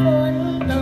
ฝนตก